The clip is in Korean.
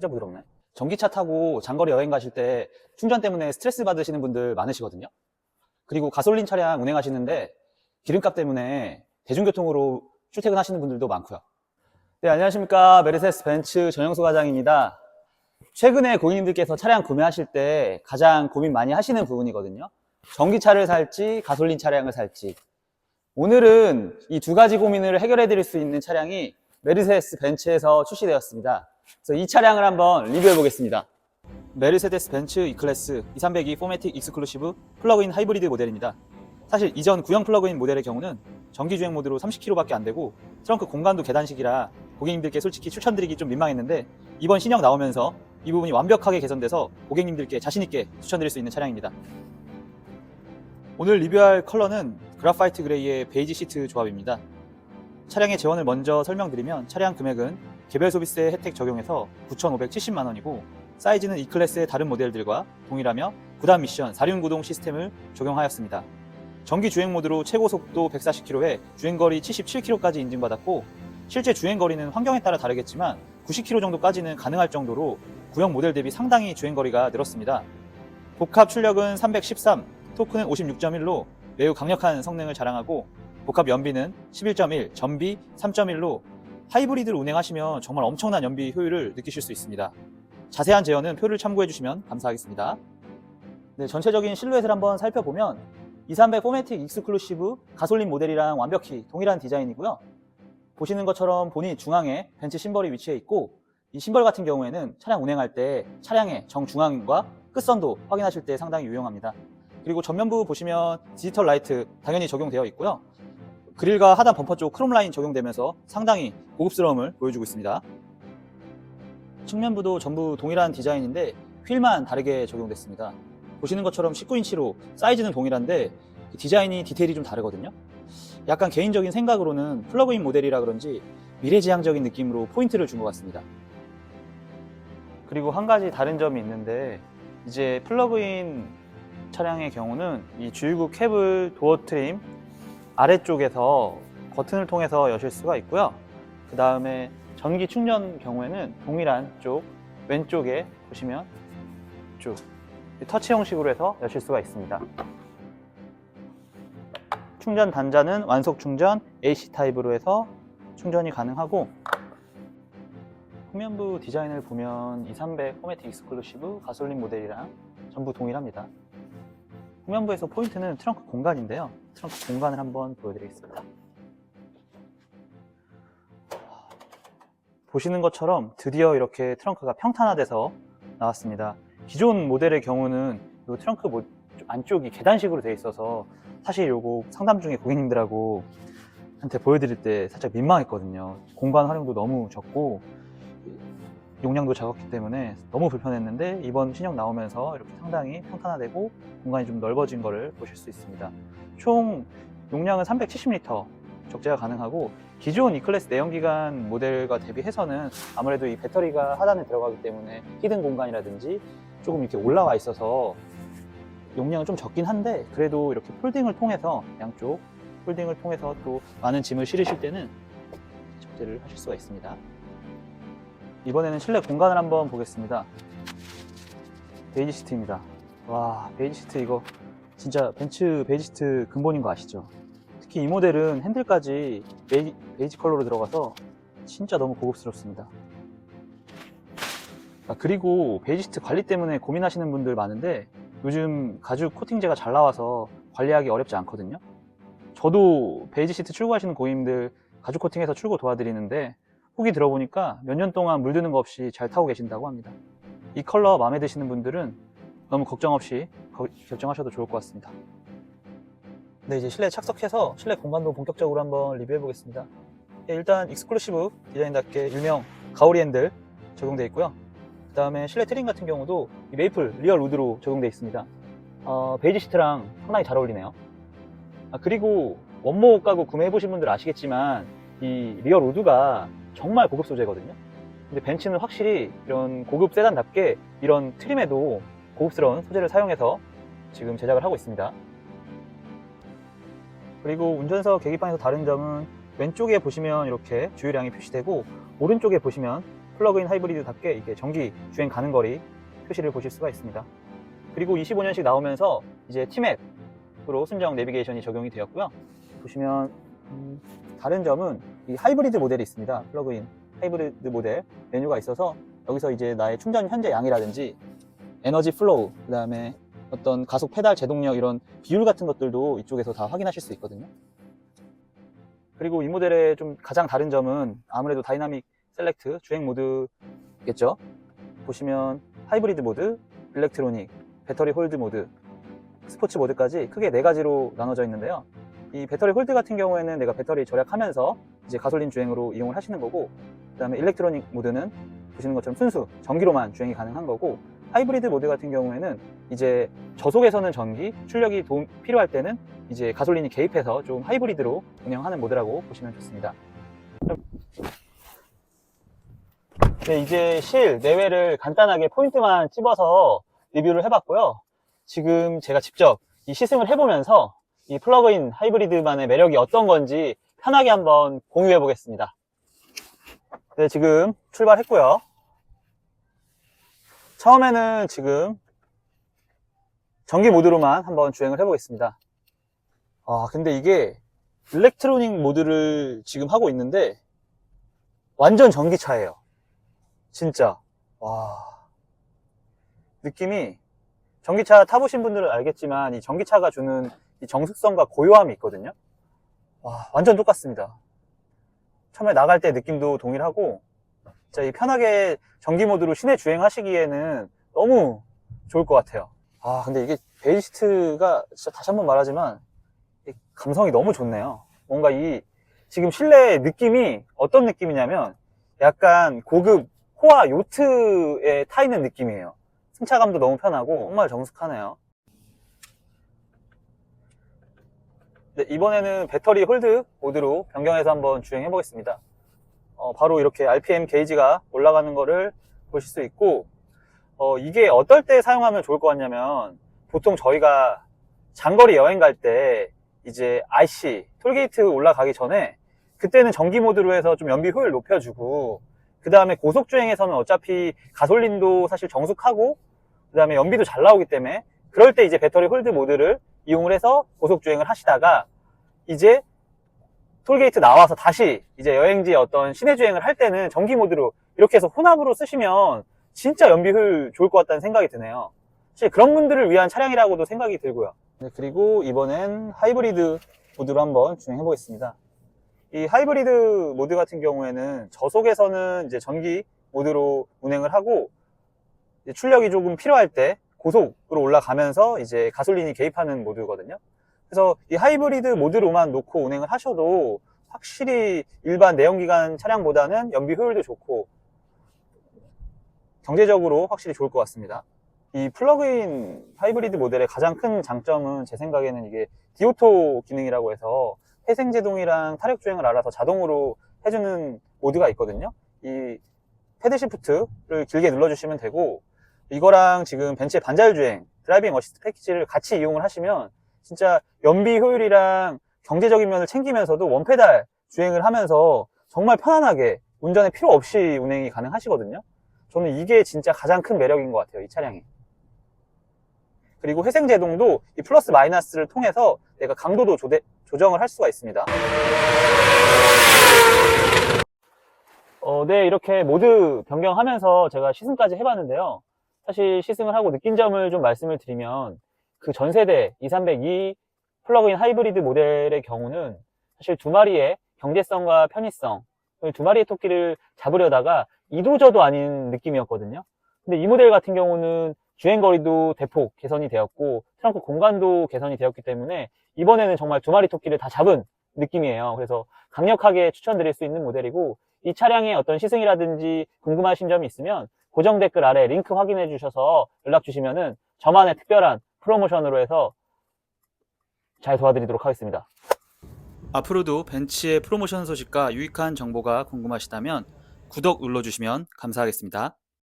진짜 부드럽네. 전기차 타고 장거리 여행 가실 때 충전 때문에 스트레스 받으시는 분들 많으시거든요. 그리고 가솔린 차량 운행하시는데 기름값 때문에 대중교통으로 출퇴근하시는 분들도 많고요. 네, 안녕하십니까. 메르세스 벤츠 전영수 과장입니다. 최근에 고객님들께서 차량 구매하실 때 가장 고민 많이 하시는 부분이거든요. 전기차를 살지, 가솔린 차량을 살지. 오늘은 이 두 가지 고민을 해결해 드릴 수 있는 차량이 메르세데스 벤츠에서 출시되었습니다. 그래서 이 차량을 한번 리뷰해 보겠습니다. 메르세데스 벤츠 E클래스 2302 포매틱 익스클루시브 플러그인 하이브리드 모델입니다. 사실 이전 구형 플러그인 모델의 경우는 전기 주행 모드로 30km밖에 안 되고 트렁크 공간도 계단식이라 고객님들께 솔직히 추천드리기 좀 민망했는데 이번 신형 나오면서 이 부분이 완벽하게 개선돼서 고객님들께 자신있게 추천드릴 수 있는 차량입니다. 오늘 리뷰할 컬러는 그라파이트 그레이의 베이지 시트 조합입니다. 차량의 재원을 먼저 설명드리면 차량 금액은 개별 소비세 혜택 적용해서 9,570만 원이고 사이즈는 E클래스의 다른 모델들과 동일하며 구단 미션 4륜 구동 시스템을 적용하였습니다. 전기 주행 모드로 최고 속도 140km에 주행 거리 77km까지 인증받았고 실제 주행 거리는 환경에 따라 다르겠지만 90km 정도까지는 가능할 정도로 구형 모델 대비 상당히 주행 거리가 늘었습니다. 복합 출력은 313, 토크는 56.1로 매우 강력한 성능을 자랑하고 복합 연비는 11.1, 전비 3.1로 하이브리드를 운행하시면 정말 엄청난 연비 효율을 느끼실 수 있습니다. 자세한 제어는 표를 참고해 주시면 감사하겠습니다. 네, 전체적인 실루엣을 한번 살펴보면 230 포매틱 익스클루시브 가솔린 모델이랑 완벽히 동일한 디자인이고요. 보시는 것처럼 본이 중앙에 벤츠 심벌이 위치해 있고 이 심벌 같은 경우에는 차량 운행할 때 차량의 정중앙과 끝선도 확인하실 때 상당히 유용합니다. 그리고 전면부 보시면 디지털 라이트 당연히 적용되어 있고요. 그릴과 하단 범퍼 쪽 크롬 라인 적용되면서 상당히 고급스러움을 보여주고 있습니다. 측면부도 전부 동일한 디자인인데 휠만 다르게 적용됐습니다. 보시는 것처럼 19인치로 사이즈는 동일한데 디자인이 디테일이 좀 다르거든요. 약간 개인적인 생각으로는 플러그인 모델이라 그런지 미래지향적인 느낌으로 포인트를 준 것 같습니다. 그리고 한 가지 다른 점이 있는데 이제 플러그인 차량의 경우는 이 주유구 캡을 도어 트림 아래쪽에서 버튼을 통해서 여실 수가 있고요. 그 다음에 전기 충전 경우에는 동일한 쪽 왼쪽에 보시면 쭉 터치 형식으로 해서 여실 수가 있습니다. 충전 단자는 완속 충전 AC 타입으로 해서 충전이 가능하고 후면부 디자인을 보면 2300 포매틱 익스클루시브 가솔린 모델이랑 전부 동일합니다. 후면부에서 포인트는 트렁크 공간인데요. 트렁크 공간을 한번 보여드리겠습니다. 보시는 것처럼 드디어 이렇게 트렁크가 평탄화돼서 나왔습니다. 기존 모델의 경우는 이 트렁크 모- 안쪽이 계단식으로 되어 있어서 사실 요거 상담 중에 고객님들하고 한테 보여드릴 때 살짝 민망했거든요. 공간 활용도 너무 적고 용량도 작았기 때문에 너무 불편했는데 이번 신형 나오면서 이렇게 상당히 평탄화되고 공간이 좀 넓어진 거를 보실 수 있습니다. 총 용량은 370리터 적재가 가능하고 기존 E클래스 내연기관 모델과 대비해서는 아무래도 이 배터리가 하단에 들어가기 때문에 히든 공간이라든지 조금 이렇게 올라와 있어서 용량은 좀 적긴 한데 그래도 이렇게 폴딩을 통해서 양쪽 폴딩을 통해서 또 많은 짐을 실으실 때는 적재를 하실 수가 있습니다. 이번에는 실내 공간을 한번 보겠습니다. 베이지 시트입니다. 와, 베이지 시트 이거 진짜 벤츠 베이지 시트 근본인 거 아시죠? 특히 이 모델은 핸들까지 베이, 베이지 컬러로 들어가서 진짜 너무 고급스럽습니다. 아, 그리고 베이지 시트 관리 때문에 고민하시는 분들 많은데 요즘 가죽 코팅제가 잘 나와서 관리하기 어렵지 않거든요. 저도 베이지 시트 출고하시는 고객님들 가죽 코팅해서 출고 도와드리는데 후기 들어보니까 몇 년 동안 물드는 거 없이 잘 타고 계신다고 합니다. 이 컬러 마음에 드시는 분들은 너무 걱정 없이 거- 결정하셔도 좋을 것 같습니다. 네, 이제 실내 착석해서 실내 공간도 본격적으로 한번 리뷰해 보겠습니다. 예, 일단 익스클루시브 디자인답게 일명 가오리 핸들 적용되어 있고요. 그 다음에 실내 트림 같은 경우도 이 메이플 리얼 우드로 적용되어 있습니다. 어, 베이지 시트랑 상당히 잘 어울리네요. 아, 그리고 원목 가구 구매해 보신 분들 아시겠지만 이 리얼 우드가 정말 고급 소재거든요. 근데 벤츠는 확실히 이런 고급 세단답게 이런 트림에도 고급스러운 소재를 사용해서 지금 제작을 하고 있습니다. 그리고 운전석 계기판에서 다른 점은 왼쪽에 보시면 이렇게 주유량이 표시되고 오른쪽에 보시면 플러그인 하이브리드답게 이게 전기 주행 가능 거리 표시를 보실 수가 있습니다. 그리고 25년씩 나오면서 이제 T맵으로 순정 내비게이션이 적용이 되었고요. 보시면 음, 다른 점은 이 하이브리드 모델이 있습니다. 플러그인 하이브리드 모델 메뉴가 있어서 여기서 이제 나의 충전 현재 양이라든지 에너지 플로우, 그 다음에 어떤 가속 페달 제동력 이런 비율 같은 것들도 이쪽에서 다 확인하실 수 있거든요. 그리고 이 모델의 좀 가장 다른 점은 아무래도 다이나믹 셀렉트 주행 모드겠죠. 보시면 하이브리드 모드, 일렉트로닉, 배터리 홀드 모드, 스포츠 모드까지 크게 네 가지로 나눠져 있는데요. 이 배터리 홀드 같은 경우에는 내가 배터리 절약하면서 이제 가솔린 주행으로 이용을 하시는 거고, 그다음에 일렉트로닉 모드는 보시는 것처럼 순수 전기로만 주행이 가능한 거고, 하이브리드 모드 같은 경우에는 이제 저속에서는 전기, 출력이 도움- 필요할 때는 이제 가솔린이 개입해서 좀 하이브리드로 운영하는 모드라고 보시면 좋습니다. 네, 이제 실 내외를 간단하게 포인트만 찝어서 리뷰를 해봤고요. 지금 제가 직접 이 시승을 해보면서 이 플러그인 하이브리드만의 매력이 어떤 건지 편하게 한번 공유해 보겠습니다. 네, 지금 출발했고요. 처음에는 지금 전기 모드로만 한번 주행을 해 보겠습니다. 아, 근데 이게 일렉트로닉 모드를 지금 하고 있는데 완전 전기차예요. 진짜. 와. 느낌이 전기차 타보신 분들은 알겠지만 이 전기차가 주는 이 정숙성과 고요함이 있거든요. 와, 완전 똑같습니다. 처음에 나갈 때 느낌도 동일하고 진짜 이 편하게 전기 모드로 시내 주행하시기에는 너무 좋을 것 같아요. 아, 근데 이게 베이시트가 진짜 다시 한번 말하지만 이 감성이 너무 좋네요. 뭔가 이 지금 실내 느낌이 어떤 느낌이냐면 약간 고급 호화 요트에 타 있는 느낌이에요. 승차감도 너무 편하고 정말 정숙하네요. 이번에는 배터리 홀드 모드로 변경해서 한번 주행해 보겠습니다. 어, 바로 이렇게 RPM 게이지가 올라가는 거를 보실 수 있고 어, 이게 어떨 때 사용하면 좋을 것 같냐면 보통 저희가 장거리 여행 갈 때 이제 IC 톨게이트 올라가기 전에 그때는 전기 모드로 해서 좀 연비 효율 높여주고 그 다음에 고속 주행에서는 어차피 가솔린도 사실 정숙하고 그 다음에 연비도 잘 나오기 때문에 그럴 때 이제 배터리 홀드 모드를 이용을 해서 고속 주행을 하시다가 이제 톨게이트 나와서 다시 이제 여행지에 어떤 시내 주행을 할 때는 전기 모드로 이렇게 해서 혼합으로 쓰시면 진짜 연비 효율 좋을 것 같다는 생각이 드네요. 사실 그런 분들을 위한 차량이라고도 생각이 들고요. 네, 그리고 이번엔 하이브리드 모드로 한번 주행해 보겠습니다. 이 하이브리드 모드 같은 경우에는 저속에서는 이제 전기 모드로 운행을 하고 출력이 조금 필요할 때 고속으로 올라가면서 이제 가솔린이 개입하는 모드거든요. 그래서 이 하이브리드 모드로만 놓고 운행을 하셔도 확실히 일반 내연기관 차량보다는 연비 효율도 좋고 경제적으로 확실히 좋을 것 같습니다. 이 플러그인 하이브리드 모델의 가장 큰 장점은 제 생각에는 이게 디오토 기능이라고 해서 회생제동이랑 타력주행을 알아서 자동으로 해주는 모드가 있거든요. 이 패드 시프트를 길게 눌러주시면 되고 이거랑 지금 벤츠의 반자율주행 드라이빙 어시스트 패키지를 같이 이용을 하시면 진짜 연비 효율이랑 경제적인 면을 챙기면서도 원페달 주행을 하면서 정말 편안하게 운전에 필요 없이 운행이 가능하시거든요. 저는 이게 진짜 가장 큰 매력인 것 같아요, 이 차량이. 그리고 회생 제동도 이 플러스 마이너스를 통해서 내가 강도도 조대- 조정을 할 수가 있습니다. 어, 네, 이렇게 모드 변경하면서 제가 시승까지 해봤는데요. 사실 시승을 하고 느낀 점을 좀 말씀을 드리면 그 전세대 2302 플러그인 하이브리드 모델의 경우는 사실 두 마리의 경제성과 편의성, 두 마리의 토끼를 잡으려다가 이도저도 아닌 느낌이었거든요. 근데 이 모델 같은 경우는 주행 거리도 대폭 개선이 되었고 트렁크 공간도 개선이 되었기 때문에 이번에는 정말 두 마리 토끼를 다 잡은 느낌이에요. 그래서 강력하게 추천드릴 수 있는 모델이고 이 차량의 어떤 시승이라든지 궁금하신 점이 있으면 고정 댓글 아래 링크 확인해 주셔서 연락 주시면은 저만의 특별한 프로모션으로 해서 잘 도와드리도록 하겠습니다. 앞으로도 벤츠의 프로모션 소식과 유익한 정보가 궁금하시다면 구독 눌러주시면 감사하겠습니다.